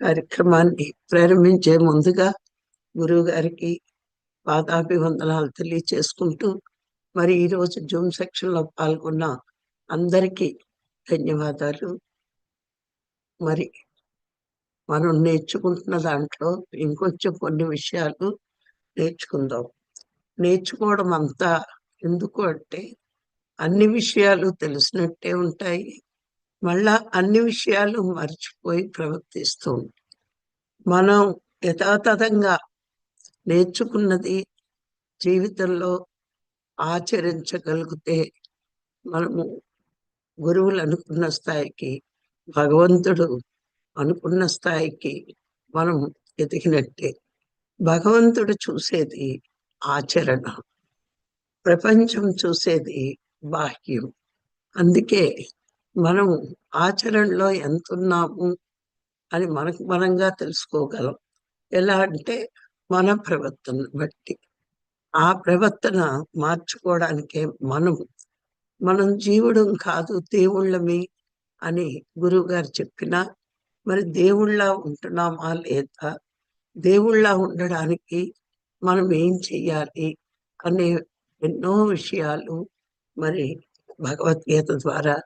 కార్యక్రమాన్ని ప్రారంభించే ముందుగా గురువు గారికి పాదాభివందనాలు తెలియచేసుకుంటూ మరి ఈరోజు జూమ్ సెక్షన్లో పాల్గొన్న అందరికీ ధన్యవాదాలు. మరి మనం నేర్చుకుంటున్న దాంట్లో ఇంకొంచెం కొన్ని విషయాలు నేర్చుకుందాం. నేర్చుకోవడం అంతా ఎందుకు అంటే అన్ని విషయాలు తెలిసినట్టే ఉంటాయి. మళ్ళా అన్ని విషయాలు మర్చిపోయి ప్రవర్తిస్తూ మనం యథాతథంగా నేర్చుకున్నది జీవితంలో ఆచరించగలిగితే మనము గురువులు అనుకున్న స్థాయికి భగవంతుడు అనుకున్న స్థాయికి మనం ఎదిగినట్టే. భగవంతుడు చూసేది ఆచరణ ప్రపంచం చూసేది బాహ్యం. అందుకే మనం ఆచరణలో ఎంత ఉన్నాము అని మనకు మనంగా తెలుసుకోగలం. ఎలా అంటే మన ప్రవర్తన బట్టి. ఆ ప్రవర్తన మార్చుకోవడానికే మనం. మనం జీవుడం కాదు దేవుళ్ళమి అని గురువు గారు చెప్పినా మరి దేవుళ్ళ ఉంటున్నామా లేదా? దేవుళ్ళ ఉండడానికి మనం ఏం చెయ్యాలి అనే ఎన్నో విషయాలు మరి భగవద్గీత ద్వారా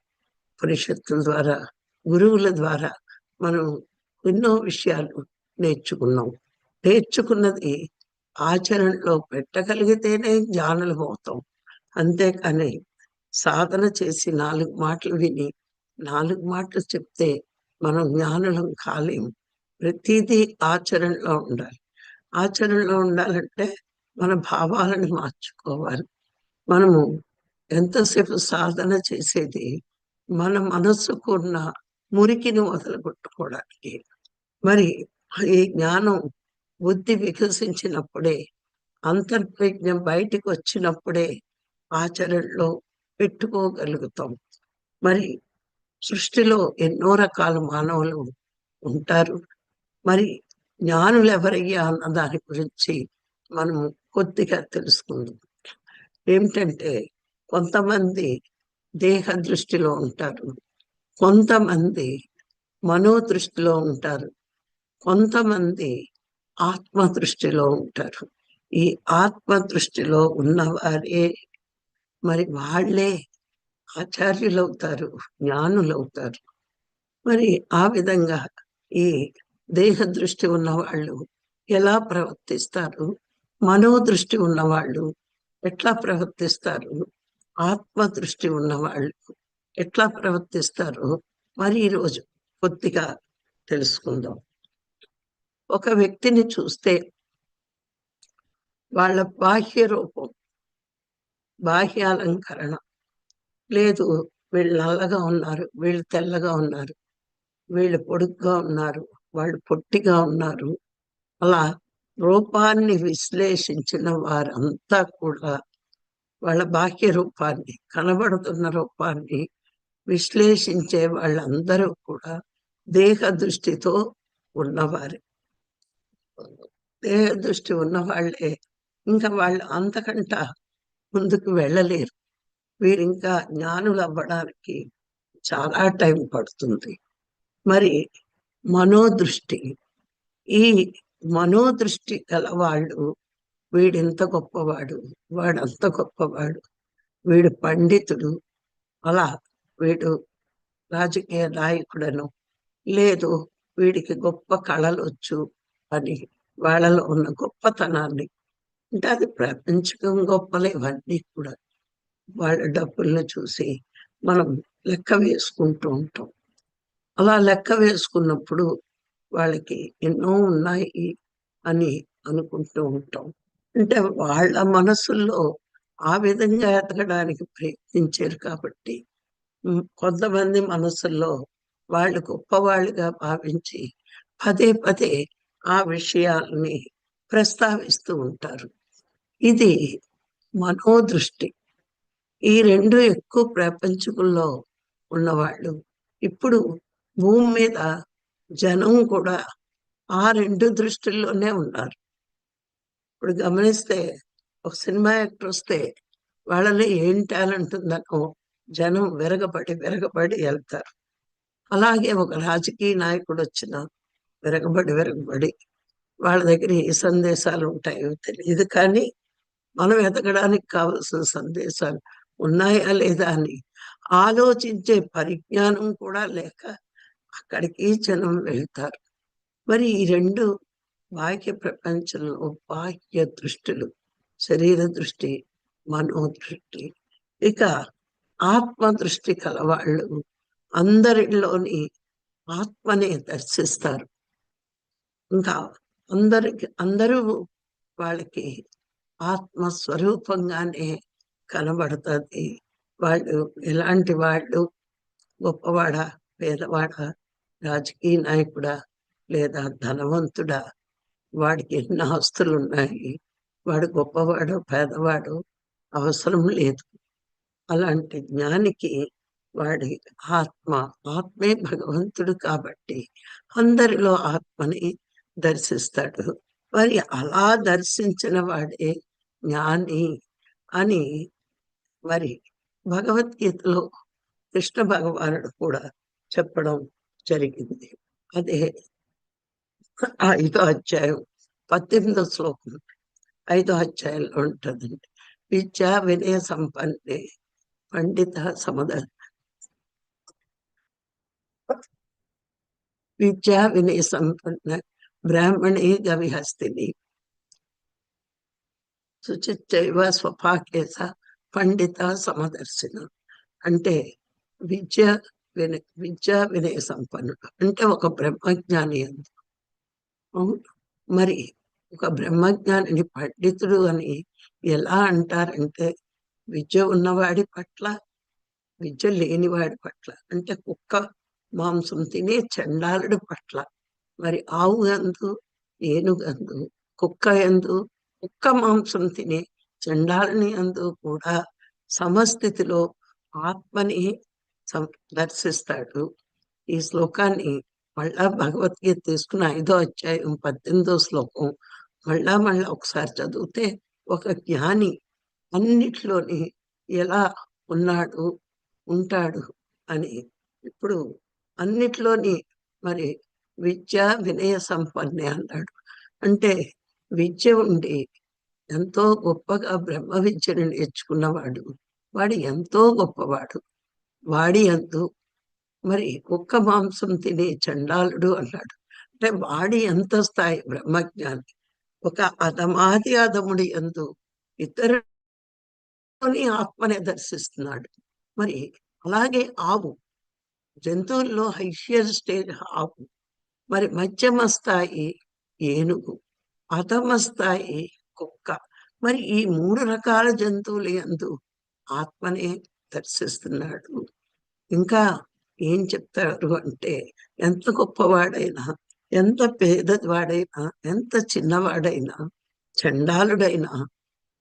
ఉపనిషత్తుల ద్వారా గురువుల ద్వారా మనం ఎన్నో విషయాలు నేర్చుకున్నాం. నేర్చుకున్నది ఆచరణలో పెట్టగలిగితేనే జ్ఞానులు అవుతాం. అంతేకాని సాధన చేసి నాలుగు మాటలు విని నాలుగు మాటలు చెప్తే మనం జ్ఞానులం కాలేము ప్రతిదీ ఆచరణలో ఉండాలి. ఆచరణలో ఉండాలంటే మన భావాలను మార్చుకోవాలి. మనము ఎంతసేపు సాధన చేసేది మన మనస్సుకు ఉన్న మురికిని వదలగొట్టుకోవడానికి మరి ఈ జ్ఞానం బుద్ధి వికసించినప్పుడే అంతర్ప్రజ్ఞం బయటికి వచ్చినప్పుడే ఆచరణలో పెట్టుకోగలుగుతాం. మరి సృష్టిలో ఎన్నో రకాల మానవులు ఉంటారు. మరి జ్ఞానులు ఎవరయ్యా అన్న దాని గురించి మనం కొద్దిగా తెలుసుకుందాం. ఏమిటంటే కొంతమంది దేహ దృష్టిలో ఉంటారు. కొంతమంది మనోదృష్టిలో ఉంటారు. కొంతమంది ఆత్మ దృష్టిలో ఉంటారు. ఈ ఆత్మ దృష్టిలో ఉన్నవారే మరి వాళ్ళే ఆచార్యులు అవుతారు జ్ఞానులు అవుతారు మరి ఆ విధంగా ఈ దేహ దృష్టి ఉన్నవాళ్ళు ఎలా ప్రవర్తిస్తారు? మనోదృష్టి ఉన్నవాళ్ళు ఎట్లా ప్రవర్తిస్తారు? ఆత్మ దృష్టి ఉన్నవాళ్ళు ఎట్లా ప్రవర్తిస్తారు? మరి ఈరోజు కొద్దిగా తెలుసుకుందాం. ఒక వ్యక్తిని చూస్తే వాళ్ళ బాహ్య రూపం బాహ్య అలంకరణ లేదు. వీళ్ళు నల్లగా ఉన్నారు వీళ్ళు తెల్లగా ఉన్నారు వీళ్ళు పొడుగ్గా ఉన్నారు వాళ్ళు పొట్టిగా ఉన్నారు. అలా రూపాన్ని విశ్లేషించిన వారంతా కూడా వాళ్ళ బాహ్య రూపాన్ని కనబడుతున్న రూపాన్ని విశ్లేషించే వాళ్ళందరూ కూడా దేహ దృష్టితో ఉన్నవారే. దేహ దృష్టి ఉన్న వాళ్ళే ఇంకా వాళ్ళు అంతకంట ముందుకు వెళ్ళలేరు. వీరు ఇంకా జ్ఞానులు అవ్వడానికి చాలా టైం పడుతుంది. మరి మనోదృష్టి ఈ మనోదృష్టి గల వాళ్ళు వీడింత గొప్పవాడు వాడంత గొప్పవాడు వీడు పండితుడు అలా వీడు రాజకీయ నాయకుడను. లేదు వీడికి గొప్ప కళలు వచ్చు అని వాళ్ళలో ఉన్న గొప్పతనాన్ని. అంటే అది ప్రపంచకం గొప్పలు ఇవన్నీ కూడా. వాళ్ళ డబ్బులను చూసి మనం లెక్క వేసుకుంటూ ఉంటాం. అలా లెక్క వేసుకున్నప్పుడు వాళ్ళకి ఎన్నో ఉన్నాయి అని అనుకుంటూ ఉంటాం. అంటే వాళ్ళ మనసుల్లో ఆ విధంగా ఎదగడానికి ప్రయత్నించారు కాబట్టి కొంతమంది మనసుల్లో వాళ్ళు గొప్పవాళ్ళుగా భావించి పదే పదే ఆ విషయాల్ని ప్రస్తావిస్తూ ఉంటారు. ఇది మనోదృష్టి. ఈ రెండు ఎక్కువ ప్రపంచకుల్లో ఉన్నవాళ్ళు ఇప్పుడు భూమి మీద జనం కూడా ఆ రెండు దృష్టిల్లోనే ఉన్నారు. ఇప్పుడు గమనిస్తే ఒక సినిమా యాక్టర్ వస్తే వాళ్ళని ఏం టాలెంట్ ఉందనో జనం విరగబడి విరగబడి వెళ్తారు. అలాగే ఒక రాజకీయ నాయకుడు వచ్చిన విరగబడి విరగబడి వాళ్ళ దగ్గర ఏ సందేశాలు ఉంటాయో తెలియదు కానీ మనం ఎదగడానికి కావలసిన సందేశాలు ఉన్నాయా లేదా అని ఆలోచించే పరిజ్ఞానం కూడా లేక అక్కడికి జనం వెళ్తారు. మరి ఈ రెండు బాహ్య ప్రపంచంలో బాహ్య దృష్టిలు శరీర దృష్టి మనో దృష్టి ఇక ఆత్మ దృష్టి కలవాళ్ళు అందరిలోని ఆత్మనే దర్శిస్తారు. ఇంకా అందరికి అందరూ వాళ్ళకి ఆత్మ స్వరూపంగానే కనబడుతుంది. వాళ్ళు ఎలాంటి వాళ్ళు? గొప్పవాడ? పేదవాడ? రాజకీయ నాయకుడా? లేదా ధనవంతుడా? వాడికి ఎన్ని ఆస్తులు ఉన్నాయి వాడు గొప్పవాడు పేదవాడు అవసరం లేదు. అలాంటి జ్ఞానికి వాడి ఆత్మ ఆత్మే భగవంతుడు కాబట్టి అందరిలో ఆత్మని దర్శిస్తాడు. మరి అలా దర్శించిన వాడే జ్ఞాని అని మరి భగవద్గీతలో కృష్ణ భగవానుడు కూడా చెప్పడం జరిగింది. అదే ఐదో అధ్యాయం పద్దెనిమిదో శ్లోకం. ఐదో అధ్యాయంలో ఉంటుందండి. విద్య వినయ సంపన్నే పండిత సమద. విద్యా వినయ సంపన్న బ్రాహ్మణి గవిహస్తిని. శుచిత్వ స్వపాకేశ పండిత సమదర్శన. అంటే విద్య విన విద్య వినయ సంపన్నుడు. అంటే ఒక బ్రహ్మజ్ఞాని అంది మరి ఒక బ్రహ్మజ్ఞానిని పండితుడు అని ఎలా అంటారంటే విద్య ఉన్నవాడి పట్ల విద్య లేనివాడి పట్ల అంటే కుక్క మాంసం తినే చండాలుడి పట్ల. మరి ఆవు గందు ఏనుగందు కుక్క ఎందు కుక్క మాంసం తినే చండాలని అందు కూడా సమస్థితిలో ఆత్మని దర్శిస్తాడు. ఈ శ్లోకాన్ని మళ్ళా భగవద్గీత తీసుకున్న ఐదో అధ్యాయం పద్దెనిమిదో శ్లోకం మళ్ళా మళ్ళా ఒకసారి చదివితే ఒక జ్ఞాని అన్నిట్లోని ఎలా ఉన్నాడు ఉంటాడు అని. ఇప్పుడు అన్నిట్లోని మరి విద్య వినయ సంపన్నే అన్నాడు. అంటే విద్య ఉండి ఎంతో గొప్పగా బ్రహ్మ విద్యను నేర్చుకున్నవాడు. వాడు ఎంతో గొప్పవాడు. వాడి ఎందు మరి కుక్క మాంసం తినే చండాలుడు అన్నాడు. అంటే వాడి ఎంత స్థాయి బ్రహ్మజ్ఞాని. ఒక అధమాది అధముడి ఎందు ఇతరుని ఆత్మనే దర్శిస్తున్నాడు. మరి అలాగే ఆవు. జంతువుల్లో హైషియర్ స్టేజ్ ఆవు. మరి మధ్యమ స్థాయి ఏనుగు. అధమ స్థాయి కుక్క. మరి ఈ మూడు రకాల జంతువులు ఎందు ఆత్మనే దర్శిస్తున్నాడు. ఇంకా ఏం చెప్తారు అంటే ఎంత గొప్పవాడైనా ఎంత పేదవాడైనా ఎంత చిన్నవాడైనా చండాలుడైనా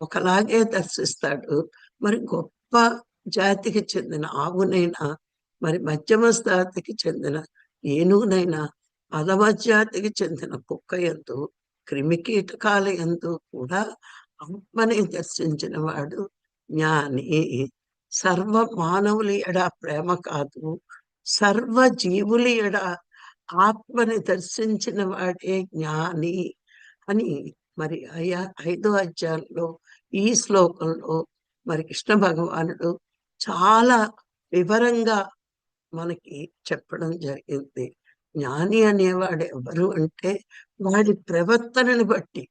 ఒకలాగే దర్శిస్తాడు. మరి గొప్ప జాతికి చెందిన ఆవునైనా మరి మధ్యమ జాతికి చెందిన ఏనుగునైనా అధమ జాతికి చెందిన కుక్క ఎందు క్రిమికీటకాల ఎందు కూడా ఆత్మని దర్శించిన వాడు జ్ఞాని. సర్వ మానవులు ఎడ ప్రేమ కాదు. సర్వ జీవులి ఎడ ఆత్మని దర్శించిన వాడే జ్ఞాని అని మరి అయ్యా ఐదో అధ్యాయంలో ఈ శ్లోకంలో మరి కృష్ణ భగవానుడు చాలా వివరంగా మనకి చెప్పడం జరిగింది. జ్ఞాని అనేవాడు ఎవరు అంటే వాడి ప్రవర్తనని బట్టి.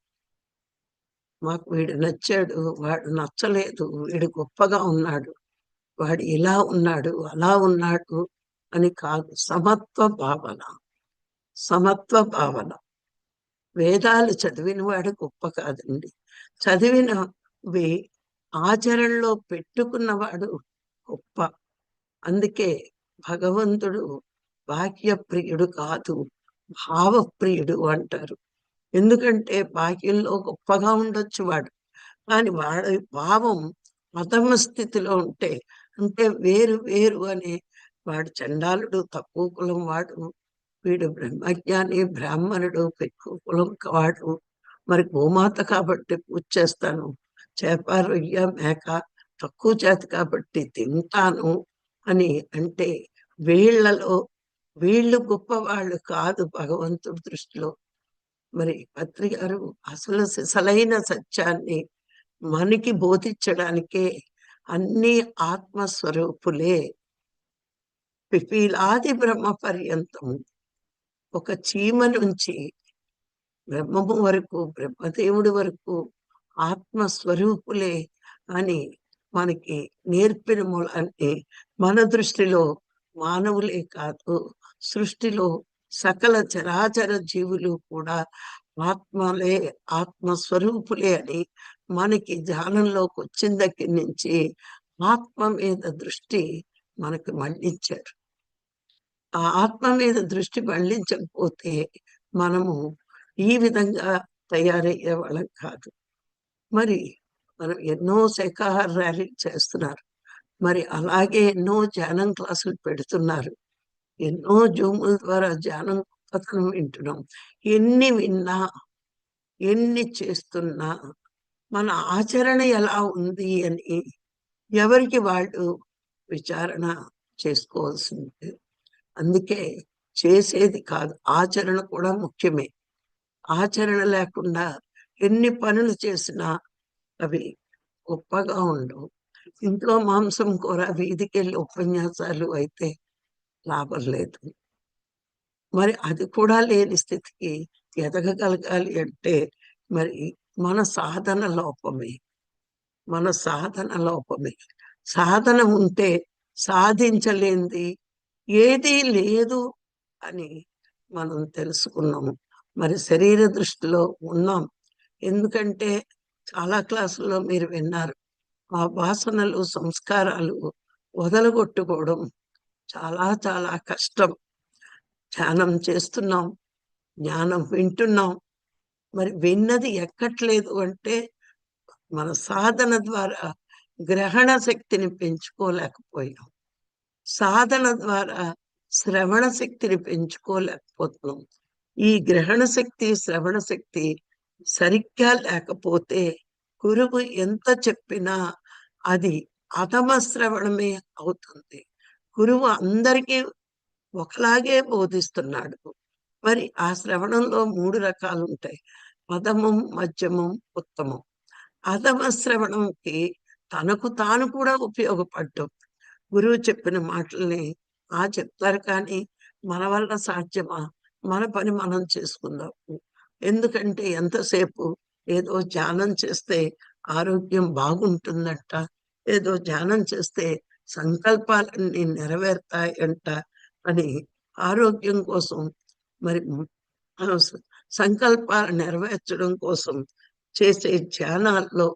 మాకు వీడు నచ్చాడు వాడు నచ్చలేదు వీడు గొప్పగా ఉన్నాడు వాడు ఇలా ఉన్నాడు అలా ఉన్నాడు అని కాదు. సమత్వ భావన. సమత్వ భావన. వేదాలు చదివిన వాడు గొప్ప కాదండి. చదివినవి ఆచరణలో పెట్టుకున్నవాడు గొప్ప. అందుకే భగవంతుడు బాహ్యప్రియుడు కాదు భావప్రియుడు అంటారు. ఎందుకంటే బాహ్యంలో గొప్పగా ఉండొచ్చు వాడు. కానీ వాడి భావం మతమ స్థితిలో ఉంటే అంటే వేరు వేరు అనే వాడు చండాలుడు తక్కువ కులం వాడు వీడు బ్రహ్మజ్ఞాని బ్రాహ్మణుడు ఎక్కువ కులం వాడు. మరి గోమాత కాబట్టి పూజ చేస్తాను. చేప రొయ్య మేక తక్కువ చేత కాబట్టి తింటాను అని అంటే వీళ్ళలో వీళ్ళు గొప్పవాళ్ళు కాదు భగవంతుడి దృష్టిలో. మరి పత్రి గారు అసలు సిసలైన సత్యాన్ని మనకి బోధించడానికే అన్ని ఆత్మస్వరూపులే. పిపీలాది బ్రహ్మ పర్యంతము ఒక చీమ నుంచి బ్రహ్మము వరకు బ్రహ్మదేవుడి వరకు ఆత్మస్వరూపులే అని మనకి నేర్పిన మూలాన్ని మన దృష్టిలో మానవులే కాదు సృష్టిలో సకల చరాచర జీవులు కూడా ఆత్మలే ఆత్మస్వరూపులే అని మనకి ధ్యానంలోకి వచ్చిన దగ్గర నుంచి ఆత్మ మీద దృష్టి మనకు మళ్ళించారు. ఆ ఆత్మ మీద దృష్టి మళ్ళించకపోతే మనము ఈ విధంగా తయారయ్యే వాళ్ళం కాదు. మరి మనం ఎన్నో శాఖాహార ర్యాలీలు చేస్తున్నారు. మరి అలాగే ఎన్నో ధ్యానం క్లాసులు పెడుతున్నారు. ఎన్నో జూముల ద్వారా ధ్యానం కథనం వింటున్నాం. ఎన్ని విన్నా ఎన్ని చేస్తున్నా మన ఆచరణ ఎలా ఉంది అని ఎవరికి వాళ్ళు విచారణ చేసుకోవాల్సింది. అందుకే చేసేది కాదు. ఆచరణ కూడా ముఖ్యమే. ఆచరణ లేకుండా ఎన్ని పనులు చేసినా అవి గొప్పగా ఉండవు. ఇంట్లో మాంసం కూర వీధికెళ్ళి ఉపన్యాసాలు అయితే లాభం లేదు. మరి అది కూడా లేని స్థితికి ఎదగగలగాలి అంటే మరి మన సాధన లోపమే. మన సాధన లోపమే. సాధన ఉంటే సాధించలేంది ఏదీ లేదు అని మనం తెలుసుకున్నాము. మరి శరీర దృష్టిలో ఉన్నాం. ఎందుకంటే చాలా క్లాసుల్లో మీరు విన్నారు ఆ వాసనలు సంస్కారాలు వదలగొట్టుకోవడం చాలా చాలా కష్టం. ధ్యానం చేస్తున్నాం జ్ఞానం వింటున్నాం. మరి విన్నది ఎక్కట్లేదు అంటే మన సాధన ద్వారా గ్రహణ శక్తిని పెంచుకోలేకపోయాం. సాధన ద్వారా శ్రవణ శక్తిని పెంచుకోలేకపోతున్నాం. ఈ గ్రహణ శక్తి శ్రవణ శక్తి సరిగ్గా లేకపోతే గురువు ఎంత చెప్పినా అది అధమ శ్రవణమే అవుతుంది. గురువు అందరికీ ఒకలాగే బోధిస్తున్నాడు. మరి ఆ శ్రవణంలో మూడు రకాలు ఉంటాయి. పదమం మధ్యమం ఉత్తమం. అధమ శ్రవణంకి తనకు తాను కూడా ఉపయోగపడ్డం గురువు చెప్పిన మాటల్ని ఆ చెప్తారు కానీ మన వల్ల సాధ్యమా? మన పని మనం చేసుకుందాము. ఎందుకంటే ఎంతసేపు ఏదో ధ్యానం చేస్తే ఆరోగ్యం బాగుంటుందంట ఏదో ధ్యానం చేస్తే సంకల్పాలన్నీ నెరవేరుతాయంట అని ఆరోగ్యం కోసం మరి సంకల్పాలు నెరవేర్చడం కోసం చేసే ధ్యానాల్లో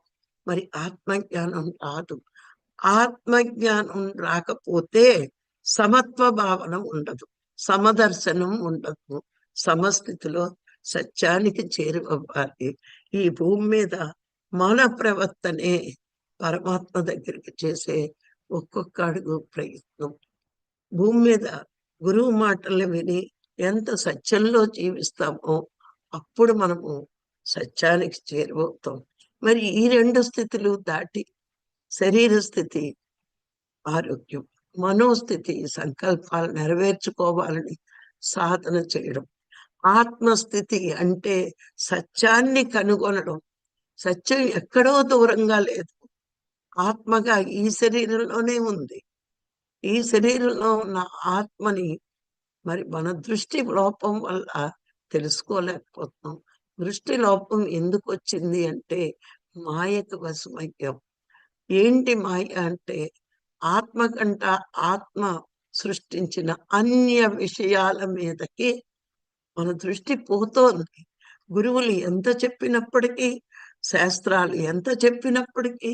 మరి ఆత్మజ్ఞానం రాదు. ఆత్మజ్ఞానం రాకపోతే సమత్వ భావన ఉండదు సమదర్శనం ఉండదు సమస్థితిలో సత్యానికి చేరువవ్వాలి. ఈ భూమి మీద మన ప్రవర్తనే పరమాత్మ దగ్గరికి చేసే ఒక్కొక్క అడుగు ప్రయత్నం. భూమి మీద గురువు మాటలు విని ఎంత సత్యంలో జీవిస్తామో అప్పుడు మనము సత్యానికి చేరువవుతాం. మరి ఈ రెండు స్థితులు దాటి శరీర స్థితి ఆరోగ్యం మనోస్థితి సంకల్పాలు నెరవేర్చుకోవాలని సాధన చేయడం. ఆత్మస్థితి అంటే సత్యాన్ని కనుగొనడం. సత్యం ఎక్కడో దూరంగా లేదు. ఆత్మగా ఈ శరీరంలోనే ఉంది. ఈ శరీరంలో ఉన్న ఆత్మని మరి మన దృష్టి లోపం వల్ల తెలుసుకోలేకపోతున్నాం. దృష్టి లోపం ఎందుకు వచ్చింది అంటే మాయకు వశమయ్యాం. ఏంటి మాయ అంటే ఆత్మ కంట ఆత్మ సృష్టించిన అన్య విషయాల మీదకి మన దృష్టి పోతోంది. గురువులు ఎంత చెప్పినప్పటికీ శాస్త్రాలు ఎంత చెప్పినప్పటికీ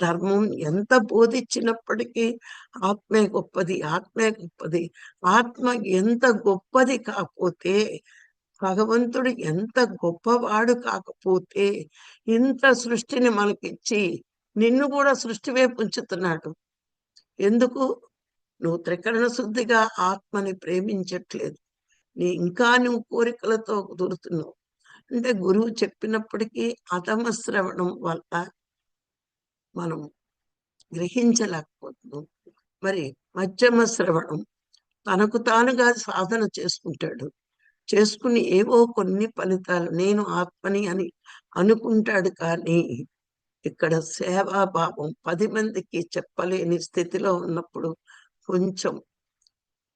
ధర్మం ఎంత బోధించినప్పటికీ ఆత్మే గొప్పది ఆత్మే గొప్పది ఆత్మ ఎంత గొప్పది కాకపోతే భగవంతుడు ఎంత గొప్పవాడు కాకపోతే ఇంత సృష్టిని మనకిచ్చి నిన్ను కూడా సృష్టి వైపు ఉంచుతున్నాడు. ఎందుకు? నువ్వు త్రికరణ శుద్ధిగా ఆత్మని ప్రేమించట్లేదు. నీ ఇంకా నువ్వు కోరికలతో కుదురుతున్నావు అంటే గురువు చెప్పినప్పటికీ అధమ శ్రవణం వల్ల మనం గ్రహించలేకపోతున్నాం. మరి మధ్యమ శ్రవణం తనకు తానుగా సాధన చేసుకుంటాడు. చేసుకుని ఏవో కొన్ని ఫలితాలు నేను ఆత్మని అని అనుకుంటాడు కానీ ఇక్కడ సేవాభావం పది మందికి చెప్పలేని స్థితిలో ఉన్నప్పుడు కొంచెం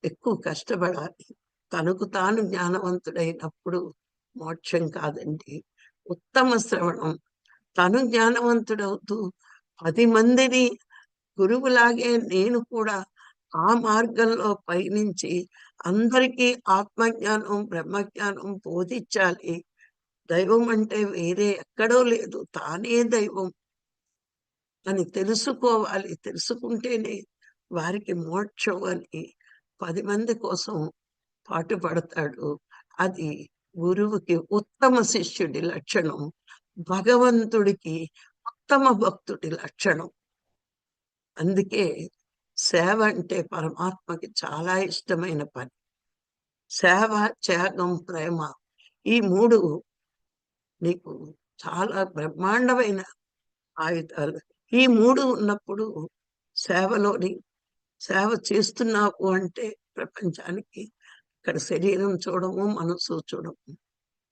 ఎక్కువ కష్టపడాలి. తనకు తాను జ్ఞానవంతుడైనప్పుడు మోక్షం కాదండి. ఉత్తమ శ్రవణం. తను జ్ఞానవంతుడవుతూ పది మందిని గురువులాగే నేను కూడా ఆ మార్గంలో పయనించి అందరికీ ఆత్మజ్ఞానం బ్రహ్మజ్ఞానం బోధించాలి. దైవం అంటే వేరే ఎక్కడో లేదు. తానే దైవం. అని తెలుసుకోవాలి. తెలుసుకుంటేనే వారికి మోక్షం అని పది మంది కోసం పాటుపడతాడు అది గురువుకి ఉత్తమ శిష్యుడి లక్షణం. భగవంతుడికి ఉత్తమ భక్తుడి లక్షణం. అందుకే సేవ అంటే పరమాత్మకి చాలా ఇష్టమైన పని. సేవ త్యాగం ప్రేమ ఈ మూడు నీకు చాలా బ్రహ్మాండమైన ఆయుధాలు. ఈ మూడు ఉన్నప్పుడు సేవలోని సేవ చేస్తున్నావు అంటే ప్రపంచానికి ఇక్కడ శరీరం చూడము మనసు చూడము.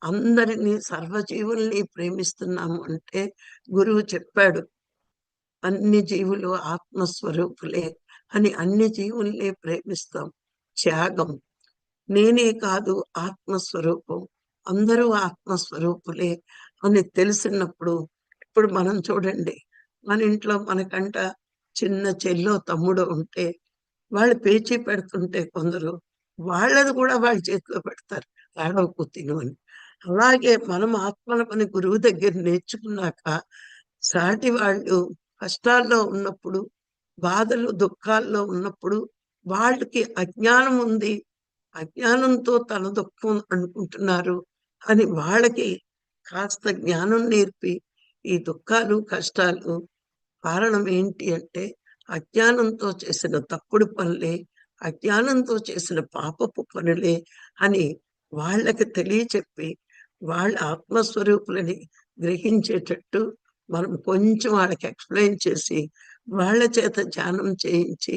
అందరినీ సర్వజీవుల్ని ప్రేమిస్తున్నాము అంటే గురువు చెప్పాడు అన్ని జీవులు ఆత్మస్వరూపులే అని అన్ని జీవుల్ని ప్రేమిస్తాం. త్యాగం. నేనే కాదు ఆత్మస్వరూపం. అందరూ ఆత్మస్వరూపులే అని తెలిసినప్పుడు ఇప్పుడు మనం చూడండి మన ఇంట్లో మనకంట చిన్న చెల్లో తమ్ముడు ఉంటే వాళ్ళు పేచీ పెడుతుంటే కొందరు వాళ్ళది కూడా వాళ్ళ చేతిలో పెడతారు ఏడవకు తిను అని. అలాగే మనం ఆత్మల పని గురువు దగ్గర నేర్చుకున్నాక సాటి వాళ్ళు కష్టాల్లో ఉన్నప్పుడు బాధలు దుఃఖాల్లో ఉన్నప్పుడు వాళ్ళకి అజ్ఞానం ఉంది అజ్ఞానంతో తన దుఃఖం అనుకుంటున్నారు అని వాళ్ళకి కాస్త జ్ఞానం నేర్పి ఈ దుఃఖాలు కష్టాలు కారణం ఏంటి అంటే అజ్ఞానంతో చేసిన తప్పుడు పనులే అజ్ఞానంతో చేసిన పాపపు పనులే అని వాళ్ళకి తెలియచెప్పి వాళ్ళ ఆత్మస్వరూపులని గ్రహించేటట్టు మనం కొంచెం వాళ్ళకి ఎక్స్ప్లెయిన్ చేసి వాళ్ళ చేత ధ్యానం చేయించి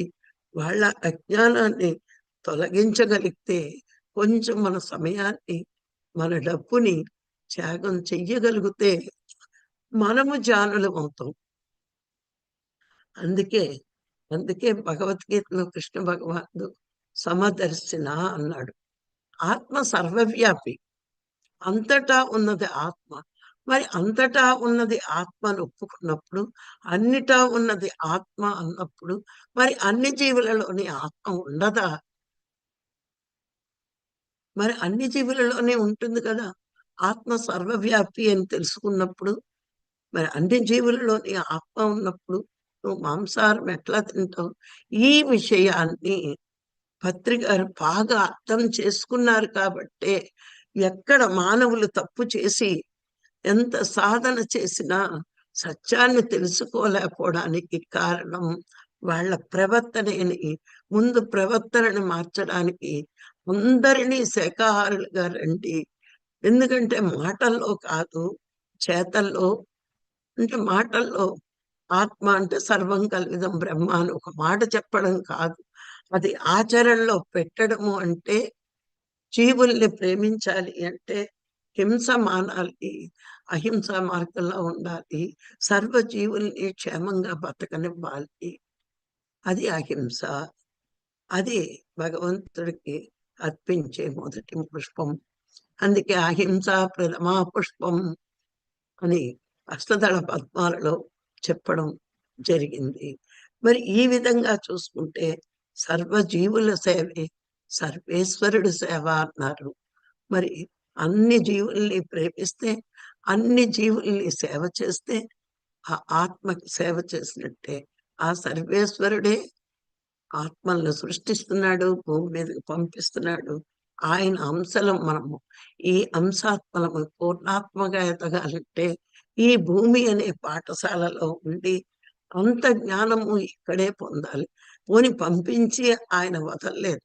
వాళ్ళ అజ్ఞానాన్ని తొలగించగలిగితే కొంచెం మన సమయాన్ని మన డబ్బుని త్యాగం చెయ్యగలిగితే మనము జానులం అవుతాం అందుకే అందుకే భగవద్గీతలో కృష్ణ భగవానుడు సమదర్శిన అన్నాడు. ఆత్మ సర్వవ్యాపి. అంతటా ఉన్నది ఆత్మ. మరి అంతటా ఉన్నది ఆత్మను ఒప్పుకున్నప్పుడు అన్నిటా ఉన్నది ఆత్మ అన్నప్పుడు మరి అన్ని జీవులలోని ఆత్మ ఉండదా? మరి అన్ని జీవులలోనే ఉంటుంది కదా. ఆత్మ సర్వవ్యాప్తి అని తెలుసుకున్నప్పుడు మరి అన్ని జీవులలోని ఆత్మ ఉన్నప్పుడు నువ్వు మాంసాహారం ఎట్లా తింటావు? ఈ విషయాన్ని పత్రికారు బాగా అర్థం చేసుకున్నారు కాబట్టే ఎక్కడ మానవులు తప్పు చేసి ఎంత సాధన చేసినా సత్యాన్ని తెలుసుకోలేకపోవడానికి కారణం వాళ్ళ ప్రవర్తనని ముందు ప్రవర్తనని మార్చడానికి అందరినీ శాఖాహారులుగా రండి ఎందుకంటే మాటల్లో కాదు చేతల్లో అంటే మాటల్లో ఆత్మ అంటే సర్వం కలివిదం బ్రహ్మ అని ఒక మాట చెప్పడం కాదు. అది ఆచరణలో పెట్టడము అంటే జీవుల్ని ప్రేమించాలి అంటే హింస మానాలి అహింస మార్గంలో ఉండాలి సర్వ జీవుల్ని క్షేమంగా బతకనివ్వాలి. అది అహింస. అది భగవంతుడికి అర్పించే మొదటి పుష్పం. అందుకే అహింస ప్రథమా పుష్పం అని అష్టదళ పద్మాలలో చెప్పడం జరిగింది. మరి ఈ విధంగా చూసుకుంటే సర్వజీవుల సేవే సర్వేశ్వరుడు సేవ అన్నారు. మరి అన్ని జీవుల్ని ప్రేమిస్తే అన్ని జీవుల్ని సేవ చేస్తే ఆ ఆత్మకి సేవ చేసినట్టే ఆ సర్వేశ్వరుడే ఆత్మలను సృష్టిస్తున్నాడు భూమి మీదకి పంపిస్తున్నాడు. ఆయన అంశలం మనము. ఈ అంశాత్మలము పూర్ణాత్మగా ఎదగాలంటే ఈ భూమి అనే పాఠశాలలో ఉండి అంత జ్ఞానము ఇక్కడే పొందాలి. పోని పంపించి ఆయన వదలలేదు.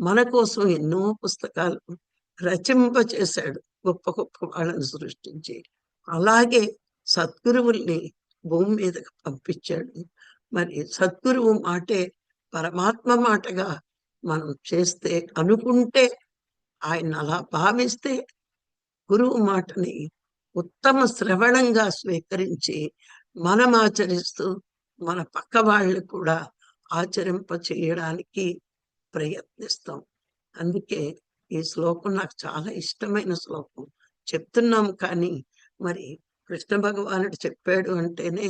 మన కోసం ఎన్నో పుస్తకాలు రచింప చేశాడు గొప్ప గొప్ప వాళ్ళని సృష్టించి అలాగే సద్గురువుల్ని భూమి మీదకి పంపించాడు. మరి సద్గురువు మాటే పరమాత్మ మాటగా మనం చేస్తే అనుకుంటే ఆయన అలా భావిస్తే గురువు మాటని ఉత్తమ శ్రవణంగా స్వీకరించి మనం ఆచరిస్తూ మన పక్క వాళ్ళు కూడా ఆచరింప చేయడానికి ప్రయత్నిస్తాం. అందుకే ఈ శ్లోకం నాకు చాలా ఇష్టమైన శ్లోకం. చెప్తున్నాం కానీ మరి కృష్ణ భగవానుడు చెప్పాడు అంటేనే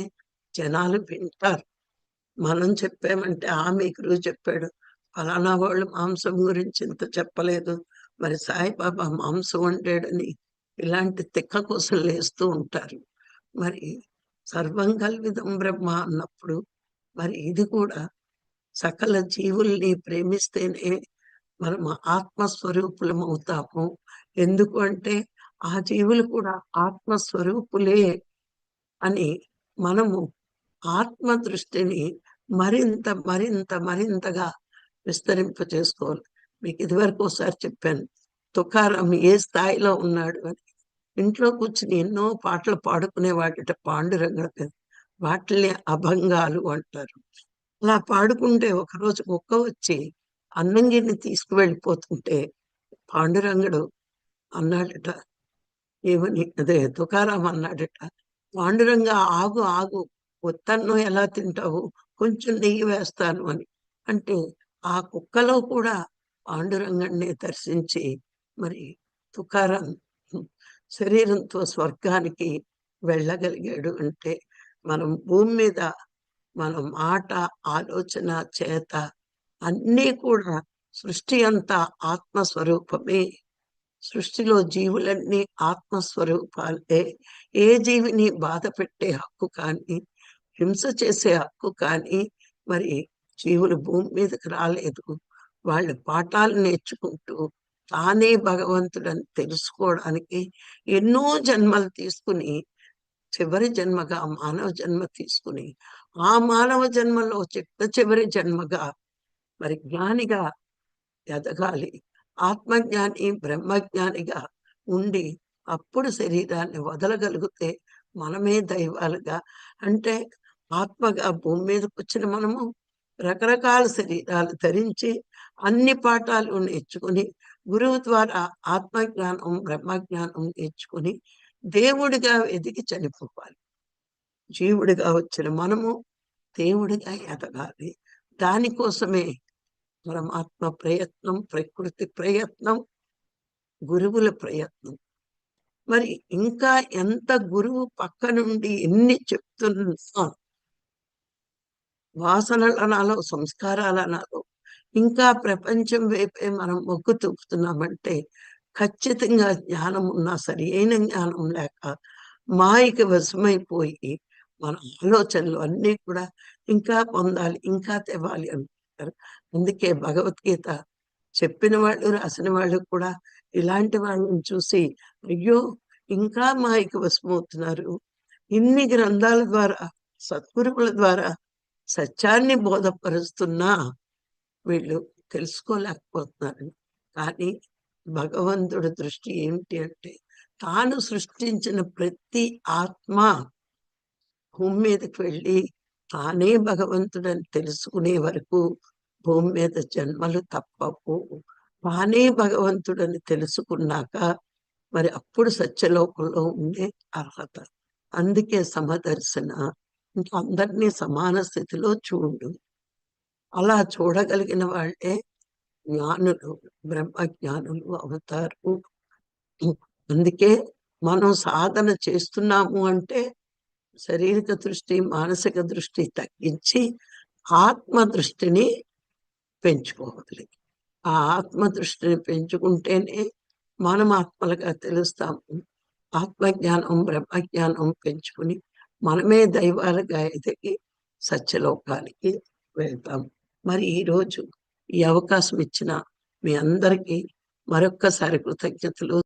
జనాలు వింటారు. మనం చెప్పామంటే ఆమె గురువు చెప్పాడు. ఫలానా వాళ్ళు మాంసం గురించి ఇంత చెప్పలేదు. మరి సాయిబాబా మాంసం వండాడని ఇలాంటి తిక్క కోసం లేస్తూ ఉంటారు. మరి సర్వం కల్విదం బ్రహ్మ అన్నప్పుడు మరి ఇది కూడా సకల జీవుల్ని ప్రేమిస్తేనే మనం ఆత్మస్వరూపులం అవుతాము. ఎందుకు అంటే ఆ జీవులు కూడా ఆత్మస్వరూపులే అని మనము ఆత్మ దృష్టిని మరింత మరింత మరింతగా విస్తరింప చేసుకోవాలి. మీకు ఇదివరకు ఒకసారి చెప్పాను. తుకారం ఏ స్థాయిలో ఉన్నాడు అని. ఇంట్లో కూర్చుని ఎన్నో పాటలు పాడుకునే వాటి పాండురంగుల పాండురంగ వాటిని అభంగాలు అంటారు. అలా పాడుకుంటే ఒకరోజు కుక్క వచ్చి అన్నంగిరిని తీసుకువెళ్ళిపోతుంటే పాండురంగుడు అన్నాడట. ఏమని? అదే తుకారాం అన్నాడట. పాండురంగ ఆగు ఆగు. ఒత్తన్నం ఎలా తింటావు? కొంచెం నెయ్యి వేస్తాను అని. అంటే ఆ కుక్కలో కూడా పాండురంగణ్ణి దర్శించి మరి తుకారం శరీరంతో స్వర్గానికి వెళ్ళగలిగాడు. అంటే మనం భూమి మీద మనం మాట ఆలోచన చేత అన్నీ కూడా సృష్టి అంతా ఆత్మస్వరూపమే. సృష్టిలో జీవులన్నీ ఆత్మస్వరూపాలే. ఏ జీవిని బాధ పెట్టే హక్కు కానీ హింస చేసే హక్కు కానీ మరి జీవులు భూమి మీదకి రాలేదు. వాళ్ళ పాఠాలు నేర్చుకుంటూ తానే భగవంతుడని తెలుసుకోవడానికి ఎన్నో జన్మలు తీసుకుని చివరి జన్మగా మానవ జన్మ తీసుకుని ఆ మానవ జన్మలో చిట్ట చివరి జన్మగా మరి జ్ఞానిగా ఎదగాలి. ఆత్మజ్ఞాని బ్రహ్మజ్ఞానిగా ఉండి అప్పుడు శరీరాన్ని వదలగలిగితే మనమే దైవాలుగా. అంటే ఆత్మగా భూమి మీదకి వచ్చిన మనము రకరకాల శరీరాలు ధరించి అన్ని పాఠాలు నేర్చుకుని గురువు ద్వారా ఆత్మజ్ఞానం బ్రహ్మజ్ఞానం నేర్చుకుని దేవుడిగా ఎదిగి చనిపోవాలి. జీవుడిగా వచ్చిన మనము దేవుడిగా ఎదగాలి. దానికోసమే పరమాత్మ ప్రయత్నం ప్రకృతి ప్రయత్నం గురువుల ప్రయత్నం. మరి ఇంకా ఎంత గురువు పక్క నుండి ఎన్ని చెప్తున్నా వాసనలు అనాలో సంస్కారాలు అనాలో ఇంకా ప్రపంచం వైపే మనం మొగ్గు చూపుతున్నామంటే ఖచ్చితంగా జ్ఞానం ఉన్నా సరి అయిన జ్ఞానం లేక మాయకి వశమైపోయి మన ఆలోచనలు అన్నీ కూడా ఇంకా పొందాలి ఇంకా తెవ్వాలి అనుకుంటారు అందుకే భగవద్గీత చెప్పిన వాళ్ళు రాసిన వాళ్ళు కూడా ఇలాంటి వాళ్ళని చూసి అయ్యో ఇంకా మాయకి వశమవుతున్నారు. ఇన్ని గ్రంథాల ద్వారా సద్గురువుల ద్వారా సత్యాన్ని బోధపరుస్తున్నా వీళ్ళు తెలుసుకోలేకపోతున్నారు. కానీ భగవంతుడి దృష్టి ఏమిటి అంటే తాను సృష్టించిన ప్రతి ఆత్మ భూమి మీదకి వెళ్ళి తానే భగవంతుడని తెలుసుకునే వరకు భూమి మీద జన్మలు తప్పవు. తానే భగవంతుడని తెలుసుకున్నాక మరి అప్పుడు సత్యలోకంలో ఉండే అర్హత. అందుకే సమదర్శన ఇంకా అందరినీ సమాన స్థితిలో చూడు. అలా చూడగలిగిన వాళ్ళే జ్ఞానులు బ్రహ్మ జ్ఞానులు అవుతారు. అందుకే మనం సాధన చేస్తున్నాము అంటే శారీరక దృష్టి మానసిక దృష్టి తగ్గించి ఆత్మ దృష్టిని పెంచుకోవాలి. ఆ ఆత్మ దృష్టిని పెంచుకుంటేనే మనం ఆత్మలుగా తెలుస్తాము. ఆత్మజ్ఞానం బ్రహ్మజ్ఞానం పెంచుకుని మనమే దైవాలుగా ఎదిగి సత్యలోకానికి వెళ్తాం. మరి ఈరోజు ఈ అవకాశం ఇచ్చిన మీ అందరికీ మరొక్కసారి కృతజ్ఞతలు.